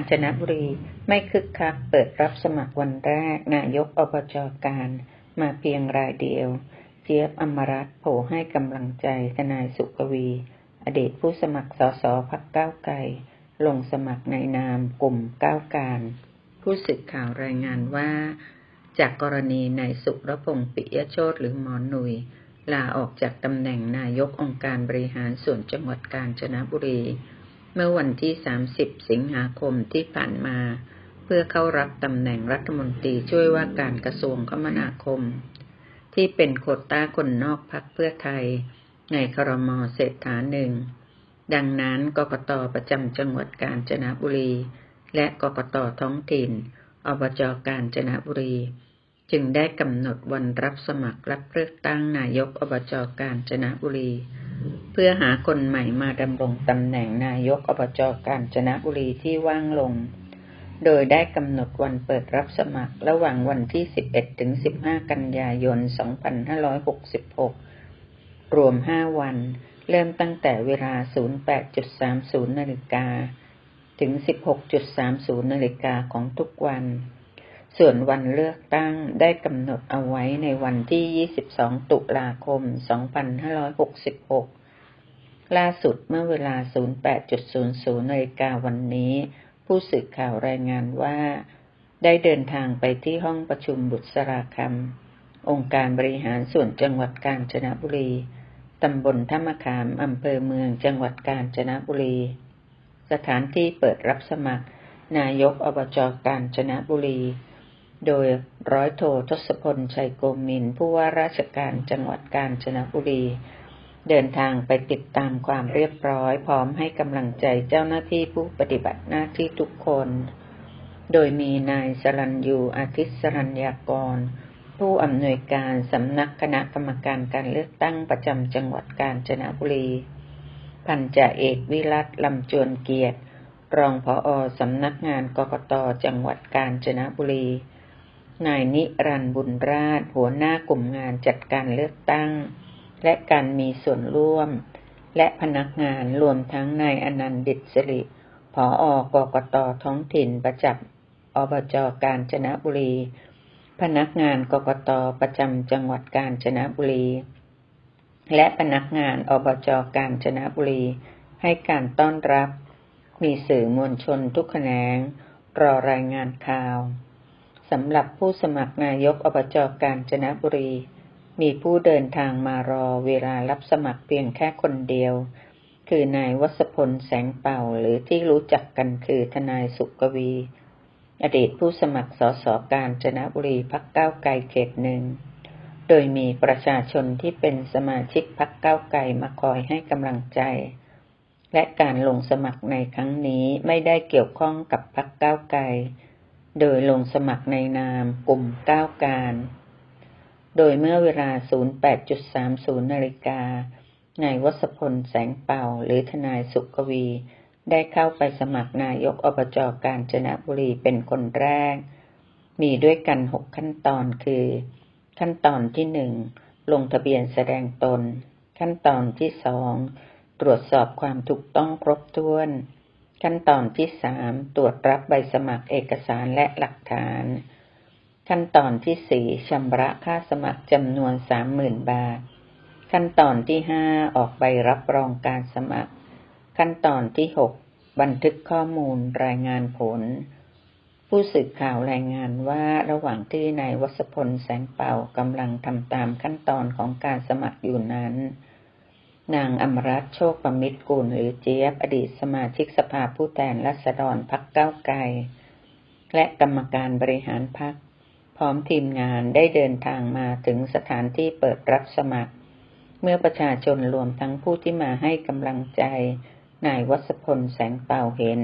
าญจนบุรีไม่คึกคักเปิดรับสมัครวันแรก นายกอบจการ มาเพียงรายเดียว เจี๊ยบอมรัตโผให้กำลังใจทนายสุกวี อดีตผู้สมัครสสพักก้าวไกลลงสมัครในนามกลุ่มก้าวการ ผู้สื่อข่าวรายงานว่า จากกรณีนายสุรพงศ์ปิยโชตหรือหมอหนุยลาออกจากตำแหน่งนายกองค์การบริหารส่วนจังหวัดกาญจนบุรี เมื่อวันที่ 30 สิงหาคมที่ผ่านมา เพื่อเข้ารับตำแหน่งรัฐมนตรีช่วยว่าการกระทรวงคมนาคม ที่เป็นโควต้าคนนอกพักเพื่อไทย ในครมเศรษฐาหนึ่ง ดังนั้นกกตประจำจังหวัดกาญจนบุรี และกกตท้องถิ่น อบจกาญจนบุรี จึงได้กำหนดวันรับสมัครรับเลือกตั้งนายกอบจกาญจนบุรี เพื่อหาคนใหม่มาดำรงตำแหน่งนายกอบจกาญจนบุรีที่ว่างลง โดยได้กำหนดวันเปิดรับสมัครระหว่างวันที่ 11 ถึง 15 กันยายน 2566 รวม 5 วัน เริ่มตั้งแต่เวลา 08.30 นาฬิกา ถึง 16.30 นาฬิกาของทุกวัน ส่วนวันเลือกตั้งได้กำหนดเอาไว้ในวันที่ 22 ตุลาคม 2566 ล่าสุดเมื่อเวลา 08.00นาฬิกาวันนี้ ผู้สื่อข่าวรายงานว่า ได้เดินทางไปที่ห้องประชุมบุษราคำองค์การบริหารส่วนจังหวัดกาญจนบุรี ตำบลท่ามะขาม อำเภอเมืองจังหวัดกาญจนบุรี สถานที่เปิดรับสมัคร นายกอบจกาญจนบุรี โดยร้อยโททศพลชัยโกมินผู้ว่าราชการจังหวัดกาญจนบุรี เดินทางไปติดตามความเรียบร้อย พร้อมให้กำลังใจเจ้าหน้าที่ผู้ปฏิบัติหน้าที่ทุกคน โดยมีนายสรัญยูอาทิตย์สรัญญากร ผู้อำนวยการสำนักคณะกรรมการการเลือกตั้งประจำจังหวัดกาญจนบุรี พันจ่าเอกวิรัตลำจวนเกียรติ รองผออสำนักงานกกตจังหวัดกาญจนบุรี นายนิรันต์บุญราชหัวหน้ากลุ่มงานจัดการเลือกตั้ง และการมีส่วนร่วม และพนักงานรวมทั้งนายอนันต์ดิษสิริผออกกตท้องถิ่นประจำอบจกาญจนบุรี พนักงานกกตประจำจังหวัดกาญจนบุรี และพนักงานอบจกาญจนบุรี ให้การต้อนรับ มีสื่อมวลชนทุกแขนง รอรายงานข่าวสำหรับผู้สมัครนายกอบจกาญจนบุรี มีผู้เดินทางมารอเวลารับสมัครเพียงแค่คนเดียว คือนายวัศพลแสงเป่าหรือที่รู้จักกันคือทนายสุกวี อดีตผู้สมัครสสกาญจนบุรีพักเก้าไกลเขตหนึ่ง โดยมีประชาชนที่เป็นสมาชิกพักเก้าไกลมาคอยให้กำลังใจ และการลงสมัครในครั้งนี้ไม่ได้เกี่ยวข้องกับพักเก้าไกล โดยลงสมัครในนามกลุ่มเก้าการ โดยเมื่อเวลา 08.30 นาฬิกานายวัศพลแสงเป่า หรือทนายสุกวี ได้เข้าไปสมัครนายกอบจกาญจนบุรีเป็นคนแรก มีด้วยกันหกขั้นตอนคือ ขั้นตอนที่หนึ่งลงทะเบียนแสดงตน ขั้นตอนที่สองตรวจสอบความถูกต้องครบถ้วน ขั้นตอนที่สามตรวจรับใบสมัครเอกสารและหลักฐาน ขั้นตอนที่สี่ชำระค่าสมัครจำนวนสามหมื่นบาท ขั้นตอนที่ห้าออกใบรับรองการสมัคร ขั้นตอนที่หกบันทึกข้อมูลรายงานผล ผู้สื่อข่าวรายงานว่าระหว่างที่นายวัศพลแสงเป่ากำลังทำตามขั้นตอนของการสมัครอยู่นั้น นางอมรัตน์โชคประมิตรกุลหรือเจี๊ยบอดีตสมาชิกสภาผู้แทนราษฎรพักเก้าวไกลและกรรมการบริหารพัก ร้อมทีมงานได้เดินทางมาถึงสถานที่เปิดรับสมัคร เมื่อประชาชนรวมทั้งผู้ที่มาให้กำลังใจนายวัศพลแสงเป่าเห็น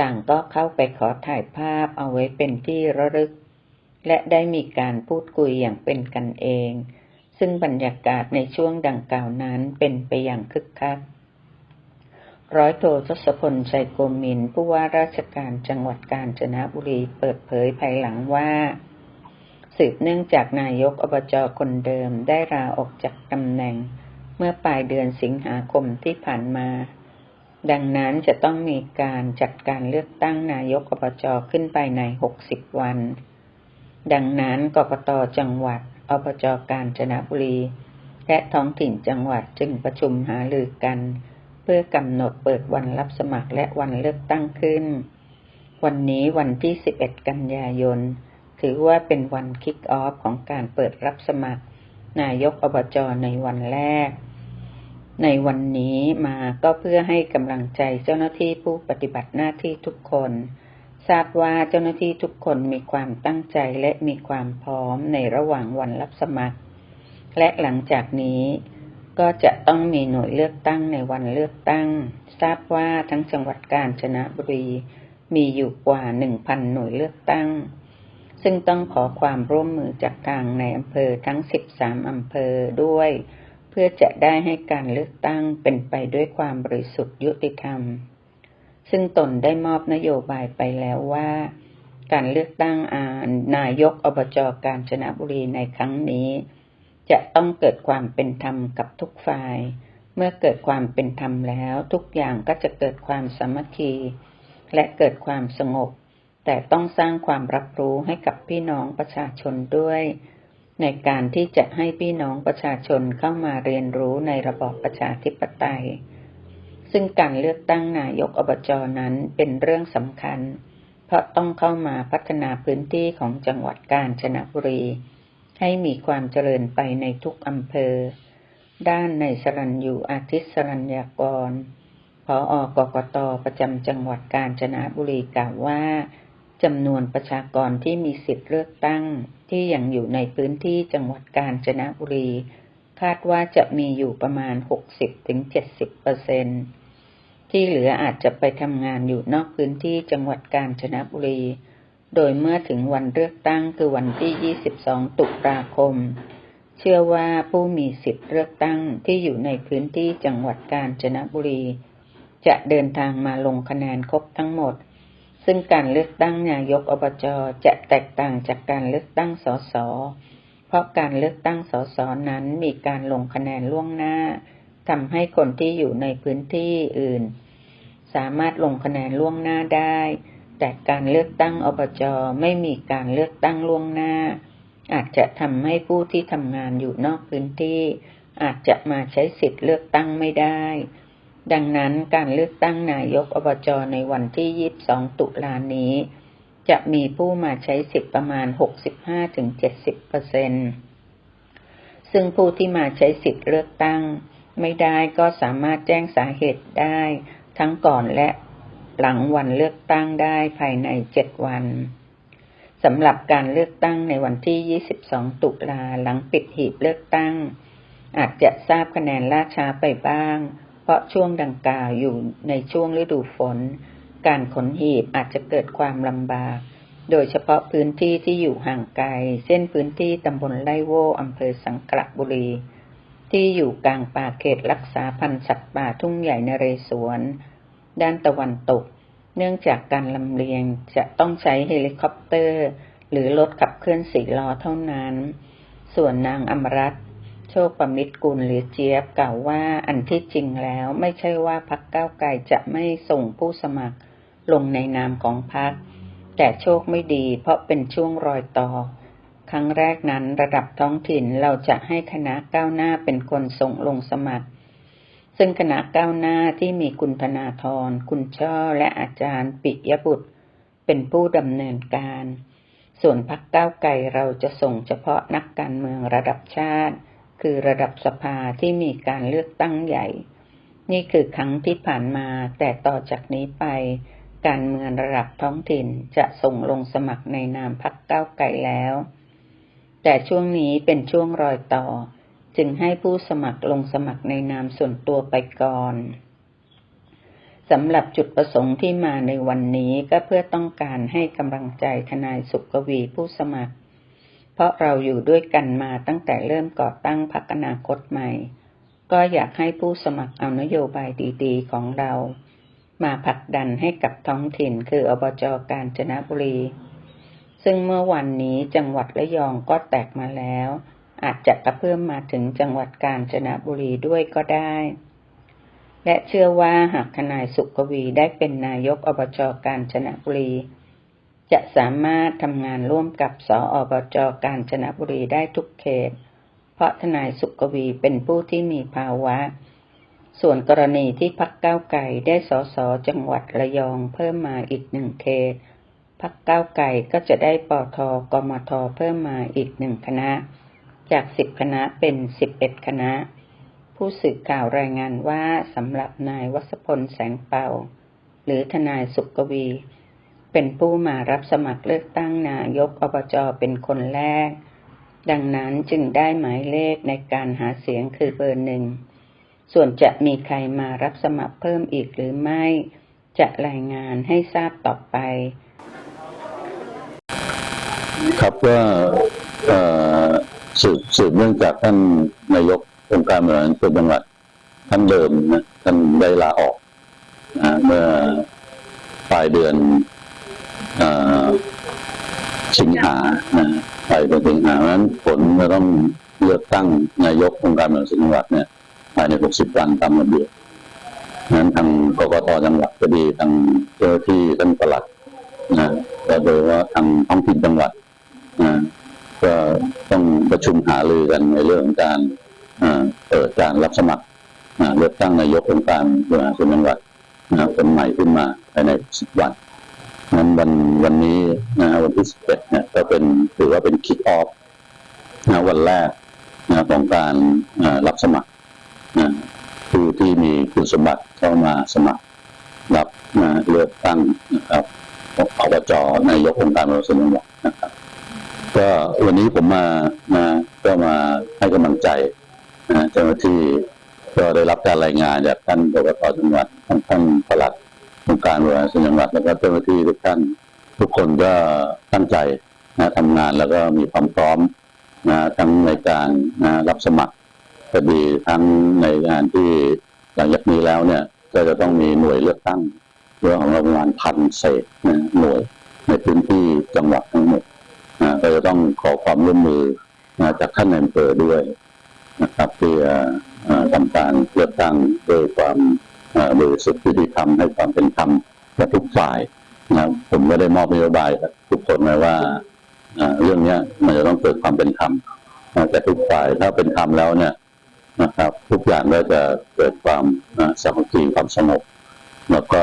ต่างก็เข้าไปขอถ่ายภาพเอาไว้เป็นที่ระลึก และได้มีการพูดคุยอย่างเป็นกันเอง ซึ่งบรรยากาศในช่วงดังกล่าวนั้นเป็นไปอย่างคึกคัก ร้อยโททศพลชัยโกมินผู้ว่าราชการจังหวัดกาญจนบุรีเปิดเผยภายหลังว่า สืบเนื่องจากนายกอบจคนเดิมได้ลาออกจากตำแหน่ง เมื่อปลายเดือนสิงหาคมที่ผ่านมา ดังนั้นจะต้องมีการจัดการเลือกตั้งนายกอบจขึ้นไปใน 60 วัน ดังนั้นกกตจังหวัดอบจกาญจนบุรี และท้องถิ่นจังหวัดจึงประชุมหารือกัน เพื่อกำหนดเปิดวันรับสมัครและวันเลือกตั้งขึ้น วันนี้วันที่ 11 กันยายน ถือว่าเป็นวันคิกออฟของการเปิดรับสมัคร นายกอบจในวันแรก ในวันนี้มาก็เพื่อให้กำลังใจเจ้าหน้าที่ผู้ปฏิบัติหน้าที่ทุกคน ทราบว่าเจ้าหน้าที่ทุกคนมีความตั้งใจและมีความพร้อมในระหว่างวันรับสมัคร และหลังจากนี้ก็จะต้องมีหน่วยเลือกตั้งในวันเลือกตั้ง ทราบว่าทั้งจังหวัดกาญจนบุรี มีอยู่กว่าหนึ่งพันหน่วยเลือกตั้ง ซึ่งต้องขอความร่วมมือจากทางในอำเภอทั้งสิบสามอำเภอด้วย เพื่อจะได้ให้การเลือกตั้งเป็นไปด้วยความบริสุทธิ์ยุติธรรม ซึ่งตนได้มอบนโยบายไปแล้วว่า การเลือกตั้งอานายกอบจกาญจนบุรีในครั้งนี้ จะต้องเกิดความเป็นธรรมกับทุกฝ่าย เมื่อเกิดความเป็นธรรมแล้ว ทุกอย่างก็จะเกิดความสามัคคีและเกิดความสงบ แต่ต้องสร้างความรับรู้ให้กับพี่น้องประชาชนด้วย ในการที่จะให้พี่น้องประชาชนเข้ามาเรียนรู้ในระบอบประชาธิปไตย ซึ่งการเลือกตั้งนายกอบจนั้นเป็นเรื่องสำคัญ เพราะต้องเข้ามาพัฒนาพื้นที่ของจังหวัดกาญจนบุรี ให้มีความเจริญไปในทุกอำเภอ ด้านในสรัญยูอาทิตย์สรัญญากร พออกกตประจำจังหวัดกาญจนบุรีกล่าวว่า จำนวนประชากรที่มีสิทธิ์เลือกตั้งที่ยังอยู่ในพื้นที่จังหวัดกาญจนบุรี คาดว่าจะมีอยู่ประมาณ 60-70เปอร์เซ็นที่เหลืออาจจะไปทำงานอยู่นอกพื้นที่จังหวัดกาญจนบุรี โดยเมื่อถึงวันเลือกตั้งคือวันที่ 22 ตุลาคม เชื่อว่าผู้มีสิทธิ์เลือกตั้งที่อยู่ในพื้นที่จังหวัดกาญจนบุรี จะเดินทางมาลงคะแนนครบทั้งหมด ซึ่งการเลือกตั้งนายกอบจจะแตกต่างจากการเลือกตั้งสส เพราะการเลือกตั้งสสนั้นมีการลงคะแนนล่วงหน้าทำให้คนที่อยู่ในพื้นที่อื่น สามารถลงคะแนนล่วงหน้าได้ แต่การเลือกตั้งอบจไม่มีการเลือกตั้งล่วงหน้า อาจจะทำให้ผู้ที่ทำงานอยู่นอกพื้นที่ อาจจะมาใช้สิทธิ์เลือกตั้งไม่ได้ ดังนั้นการเลือกตั้งนายกอบจในวันที่ 22 ตุลานี้ จะมีผู้มาใช้สิทธิ์ประมาณ 65-70เปอร์เซ็นซึ่งผู้ที่มาใช้สิทธิ์เลือกตั้ง ไม่ได้ก็สามารถแจ้งสาเหตุได้ ทั้งก่อนและหลังวันเลือกตั้งได้ภายใน 7 วันสำหรับการเลือกตั้งในวันที่ 22 ตุลาหลังปิดหีบเลือกตั้ง อาจจะทราบคะแนนล่าช้าไปบ้าง เพราะช่วงดังกล่าวอยู่ในช่วงฤดูฝน การขนหีบอาจจะเกิดความลำบาก โดยเฉพาะพื้นที่ที่อยู่ห่างไกล เส้นพื้นที่ตำบลไร่โวอำเภอสังกระบุรี ที่อยู่กลางป่าเขตรักษาพันธุ์สัตว์ป่าทุ่งใหญ่นเรศวร ด้านตะวันตก เนื่องจากการลำเลียงจะต้องใช้เฮลิคอปเตอร์ หรือรถขับเคลื่อนสี่ล้อเท่านั้น ส่วนนางอมรัต ชคประมิตรกุลหรือเจี๊ยบกล่าวว่าอันที่จริงแล้วไม่ใช่ว่าพักเก้าไกลจะไม่ส่งผู้สมัครลงในนามของพัก แต่โชคไม่ดีเพราะเป็นช่วงรอยต่อ ครั้งแรกนั้นระดับท้องถิ่นเราจะให้คณะก้าวหน้าเป็นคนส่งลงสมัคร ซึ่งคณะก้าวหน้าที่มีคุณธนาธรคุณช่อและอาจารย์ปิยบุตร เป็นผู้ดำเนินการ ส่วนพักก้าวไกลเราจะส่งเฉพาะนักการเมืองระดับชาติ คือระดับสภาที่มีการเลือกตั้งใหญ่ นี่คือครั้งที่ผ่านมาแต่ต่อจากนี้ไป การเมืองระดับท้องถิ่นจะส่งลงสมัครในนามพักเก้าไก่แล้ว แต่ช่วงนี้เป็นช่วงรอยต่อ จึงให้ผู้สมัครลงสมัครในนามส่วนตัวไปก่อนสำหรับจุดประสงค์ที่มาในวันนี้ก็เพื่อต้องการให้กำลังใจทนายสุกวีผู้สมัคร เพราะเราอยู่ด้วยกันมาตั้งแต่เริ่มก่อตั้งพรรคอนาคตใหม่ ก็อยากให้ผู้สมัครเอานโยบายดีๆของเรา มาผลักดันให้กับท้องถิ่นคืออบจกาญจนบุรี ซึ่งเมื่อวันนี้จังหวัดระยองก็แตกมาแล้ว อาจจะกระเพิ่มมาถึงจังหวัดกาญจนบุรีด้วยก็ได้ และเชื่อว่าหากทนายสุกวีได้เป็นนายกอบจกาญจนบุรี จะสามารถทำงานร่วมกับสออบจกาญจนบุรีได้ทุกเขต เพราะทนายสุกวีเป็นผู้ที่มีภาวะ ส่วนกรณีที่พักเก้าวไก่ได้สสจังหวัดระยองเพิ่มมาอีกหนึ่งเขต พักเก้าวไก่ก็จะได้ปอทกมทเพิ่มมาอีกหนึ่งคณะ จากสิบคณะเป็นสิบเอ็ดคณะ ผู้สื่อข่าวรายงานว่าสำหรับนายวัศพลแสงเป่า หรือทนายสุกวี เป็นผู้มารับสมัครเลือกตั้งนายกอบจเป็นคนแรก ดังนั้นจึงได้หมายเลขในการหาเสียงคือเบอร์หนึ่ง ส่วนจะมีใครมารับสมัครเพิ่มอีกหรือไม่ จะรายงานให้ทราบต่อไป ครับก็เอ่อสืบสืบเนื่องจากท่านนายกองค์การบริหารส่วนจังหวัดท่านเดิมนะท่านได้ลาออกนะเมื่อปลายเดือน สิงหานะปลายเดือนสิงหานั้นผลจะต้องเลือกตั้งนายกองค์การบริหารส่วนจังหวัดเนี่ยภายใน 60 วันตามระเบียบนั้นทางกกตจังหวัดก็ดีทางเจ้าที่ท่านปลัดนะก็โดยว่าทางท้องถิ่นจังหวัดอ่าก็ต้องประชุมหารือกันในเรื่องการอ่าเปิดการรับสมัครอ่าเลือกตั้งนายกองค์การบริหารส่วนจังหวัดคนใหม่ขึ้นมาภายในสิบวัน นั้นวันวันนี้นะฮะวันที่สิบเอ็ดเนี่ยก็เป็นถือว่าเป็นคิกออฟนะวันแรกนะของการรับสมัครนะผู้ที่มีคุณสมบัติเข้ามาสมัคร รับนะเลือกตั้งนะครับอบจนายกองค์การบริหารส่วนจังหวัดนะครับ ก็วันนี้ผมมามาก็มาให้กำลังใจนะเจ้าหน้าที่ก็ได้รับการรายงานจากท่านกกตจังหวัดท่านท่านปลัด องค์การบริหารส่วนจังหวัดแล้วก็เจ้าหน้าที่ทุกท่านทุกคนก็ตั้งใจนะทำงานแล้วก็มีความพร้อมนะทั้งในการนะรับสมัครก็ดีทั้งในงานที่หลังจากนี้แล้วเนี่ยก็จะต้องมีหน่วยเลือกตั้งเรื่องของเราประมาณพันเศษนะหน่วยในพื้นที่จังหวัดทั้งหมดนะก็จะต้องขอความร่วมมือนะจากท่านในอำเภอด้วยนะครับเพื่อทำการเลือกตั้งโดยความ บริสุทธิ์ยุติธรรมให้ความเป็นธรรมกับทุกฝ่ายนะผมก็ได้มอบนโยบายกับทุกคนไว้ว่าเรื่องเนี้ยมันจะต้องเกิดความเป็นธรรมแต่ทุกฝ่ายถ้าเป็นธรรมแล้วเนี่ยนะครับ ทุกอย่างก็จะเกิดความสามัคคีความสงบแล้วก็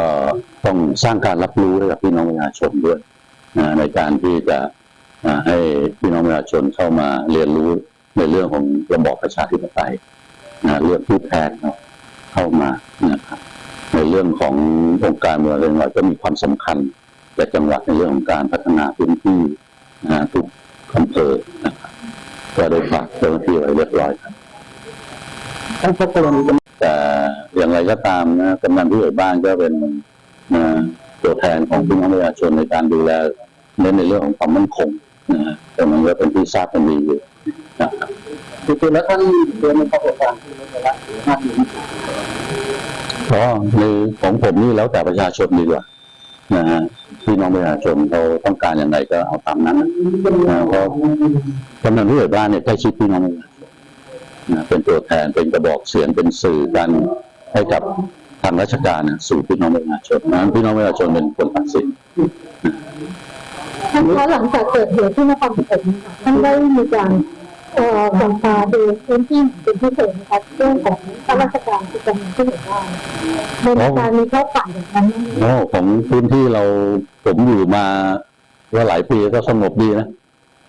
ต้องสร้างการรับรู้ให้กับพี่น้องประชาชนด้วยในการที่จะให้พี่น้องประชาชนเข้ามาเรียนรู้ในเรื่องของระบอบประชาธิปไตยเลือกผู้แทนเนาะ เข้ามานะครับ ในเรื่องขององค์การบริหารจังหวัดก็มีความสำคัญแก่จังหวัดในเรื่องของการพัฒนาพื้นที่นะทุกอำเภอนะครับก็ได้ฝากเจ้าหน้าที่ไว้เรียบร้อยครับท่านพบกรณีแต่อย่างไรก็ตามนะกำนันผู้ใหญ่บ้านก็เป็นนะตัวแทนของพี่น้องประชาชนในการดูแลเน้นในเรื่องของความมั่นคงนะฮะแต่มันก็เป็นที่ทราบกันดีอยู่นะครับ จริงๆแล้วท่านเรียนในประสบการณ์ที่ไม่ได้ละหรือห้าปีเพราะในของผมนี่แล้วแต่ประชาชนดีกว่านะฮะพี่น้องประชาชนเขาต้องการอย่างไรก็เอาตามนั้นนะนะเพราะกำนันผู้ใหญ่บ้านเนี่ยใกล้ชิดพี่น้องประชาชนนะเป็นตัวแทนเป็นกระบอกเสียงเป็นสื่อกันให้กับทางราชการนะสู่พี่น้องประชาชนนั้นพี่น้องประชาชนเป็นคนตัดสินท่านคะหลังจากเกิดเหตุที่นครปฐมค่ะท่านได้มีการ เอ่อสั่งกาดูพื้นที่เป็นพิเศษนะคะเรื่องของข้าราชการที่กำลังที่เห็นได้ในราการมีเข้าฝ่ายอย่างนั้นโอ้ของพื้นที่เราผมอยู่มาว่าหลายปีก็สงบดีนะ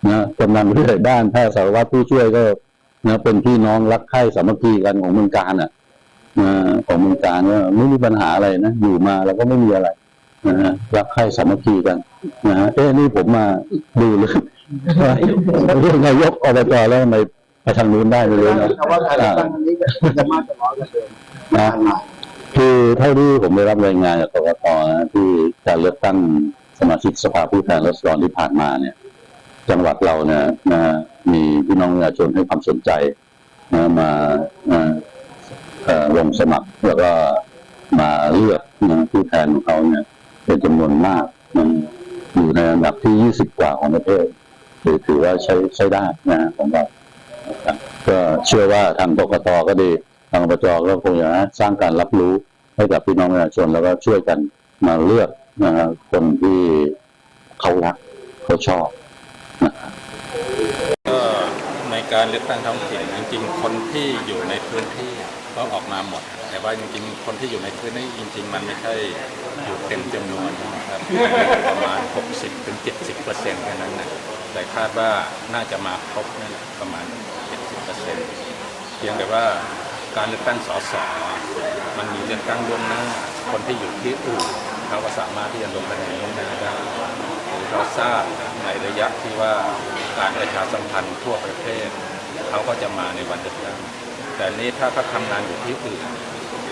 นะกำนันผู้ใหญ่บ้านแพทย์สารวัตรผู้ช่วยก็นะเป็นพี่น้องรักใคร่สามัคคีกันของเมืองการอะนะของเมืองการก็ไม่มีปัญหาอะไรนะอยู่มาแล้วก็ไม่มีอะไร นะฮะรักใคร่สามัคคีกันนะฮะเอ๊ะนี่ผมมาดูเลยว่าเรื่องนายกอบจแล้วทำไมไปทางนู้นได้ไม่รู้นะแต่ว่าการเลือกตั้งครั้งนี้จะมากกว่าร้อยเปอร์เซ็นต์นะคือเท่าที่ผมได้รับรายงานจากกกตนะที่การเลือกตั้งสมาชิกสภาผู้แทนราษฎรที่ผ่านมาเนี่ย จังหวัดเราเนี่ยนะมีพี่น้องประชาชนให้ความสนใจนะมานะเอ่อลงสมัครแล้วก็มาเลือกนะผู้แทนของเขาเนี่ย เป็นจำนวนมาก มันอยู่ในอันดับที่ 20 กว่าของประเทศถือถือว่าใช้ใช้ได้นะของเรานะครับก็เชื่อว่าทางกกตก็ดี ทางอบจก็คงจะสร้างการรับรู้ให้กับพี่น้องประชาชนแล้วก็ช่วยกันมาเลือกนะฮะคนที่เขารักเขาชอบก็ในการเลือกตั้งท้องถิ่นจริงๆคนที่อยู่ในพื้นที่ ก็ออกมาหมด แต่ว่าจริงๆ คนที่อยู่ในพื้นที่จริง ๆ มันไม่ใช่อยู่เต็มจำนวนนะครับประมาณ 60ถึง70เปอร์เซ็นต์แค่นั้นนะแต่คาดว่าน่าจะมาครบนั่นแหละประมาณ 70เปอร์เซ็นต์เพียงแต่ว่าการเลือกตั้งสสมันมีเลือกตั้งล่วงหน้า คนที่อยู่ที่อื่นเขาก็สามารถที่จะลงคะแนนล่วงหน้าได้หรือเราทราบในระยะที่ว่าการประชาสัมพันธ์ทั่วประเทศ เขาก็จะมาในวันเลือกตั้ง แต่นี้ถ้าเขาทำงานอยู่ที่อื่น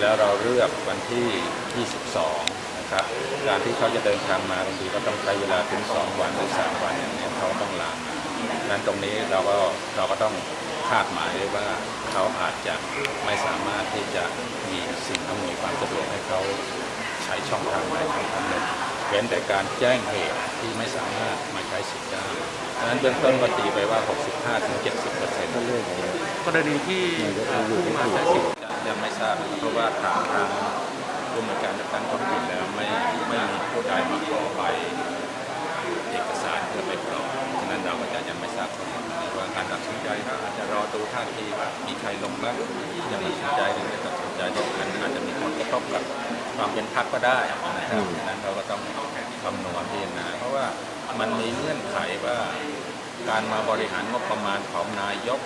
แล้วเราเลือกวันที่ 22 นะครับ การที่เขาจะเดินทางมาบางทีก็ต้องใช้เวลาถึง 2 วันหรือ 3 วันอย่างนี้เขาต้องลามานั้นตรงนี้เราก็เราก็ต้องคาดหมายว่าเขาอาจจะไม่สามารถที่จะมีสิ่งอำนวยความสะดวกให้เขาใช้ช่องทางใดช่องทางหนึ่งเว้นแต่การแจ้งเหตุที่ไม่สามารถมาใช้สิทธิ์ ดังนั้นเบื้องต้นก็ตีไปว่า 65ถึง70เปอร์เซ็นต์กรณีที่ผู้มาใช้สิทธิ์ยังไม่ทราบนะครับเพราะว่าทางทางผู้มีการเลือกตั้งท้องถิ่นแล้วไม่ไม่มีผู้ใดมาขอใบเอกสารเพื่อไปกรอกฉะนั้นเราก็จะยังไม่ทราบว่าการตัดสินใจก็อาจจะรอดูท่าทีว่ามีใครลงแล้วยังตัดสินใจหรือไม่ตัดสินใจเพราะมันอาจจะมีผลกระทบกับความเป็นพรรคก็ได้นะครับฉะนั้นเราก็ต้องคำนวณพิจารณาเพราะว่า มันมีเงื่อนไขว่าการมาบริหารงบประมาณของนายก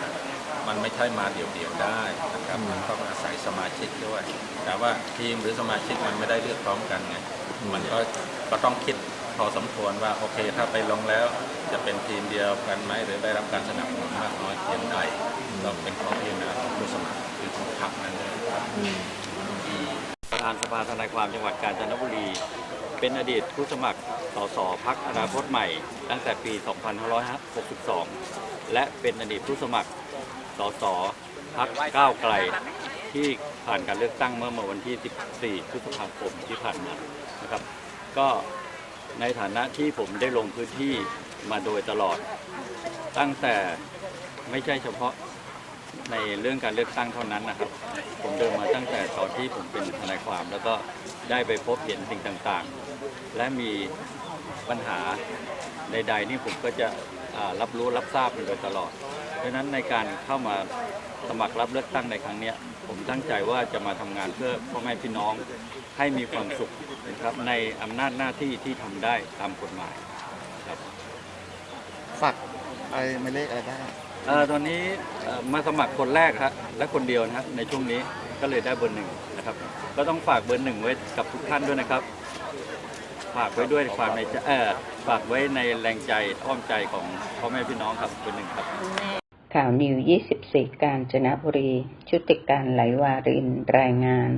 มันไม่ใช่มาเดี่ยวๆได้นะครับมันต้องอาศัยสมาชิกด้วย แต่ว่าทีมหรือสมาชิกมันไม่ได้เลือกพร้อมกันไงมันก็ก็ต้องคิดพอสมควรว่าโอเค ถ้าไปลงแล้วจะเป็นทีมเดียวกันไหมหรือได้รับการสนับสนุนมากน้อยเพียงใดเราเป็นข้อพิจารณาของผู้สมัครหรือของพรรคนั้นเลยครับประธานสภาทนายความจังหวัดกาญจนบุรี เป็นอดีตผู้สมัครสสพักอนาคตใหม่ ตั้งแต่ปี 2562 และเป็นอดีตผู้สมัครสสพักก้าวไกล ที่ผ่านการเลือกตั้งเมื่อวันที่ 14 พฤษภาคมที่ผ่านมานะครับ ก็ในฐานะที่ผมได้ลงพื้นที่มาโดยตลอด ตั้งแต่ไม่ใช่เฉพาะในเรื่องการเลือกตั้งเท่านั้นนะครับ ผมเดินมาตั้งแต่ตอนที่ผมเป็นทนายความ แล้วก็ได้ไปพบเห็นสิ่งต่างๆ และมีปัญหาใด ๆ นี่ผมก็จะอ่ารับรู้รับทราบมาโดยตลอด เพราะฉะนั้นในการเข้ามาสมัครรับเลือกตั้งในครั้งเนี้ยผมตั้งใจว่าจะมาทำงานเพื่อพ่อแม่พี่น้องให้มีความสุขนะครับในอำนาจหน้าที่ที่ทำได้ตามกฎหมายครับฝากอะไรหมายเลขอะไรได้เอ่อตอนนี้เอ่อมาสมัครคนแรกครับและคนเดียวนะครับในช่วงนี้ก็เลยได้เบอร์หนึ่งนะครับ ก็ต้องฝากเบอร์หนึ่งไว้กับทุกท่านด้วยนะครับ ฝากไว้ด้วยความในใจเออฝากไว้ในแรงใจอ้อมใจของพ่อแม่พี่น้องครับเบอร์หนึ่งครับ ข่าวนิว 24 กาญจนบุรี ชุติการไหลวารินรายงาน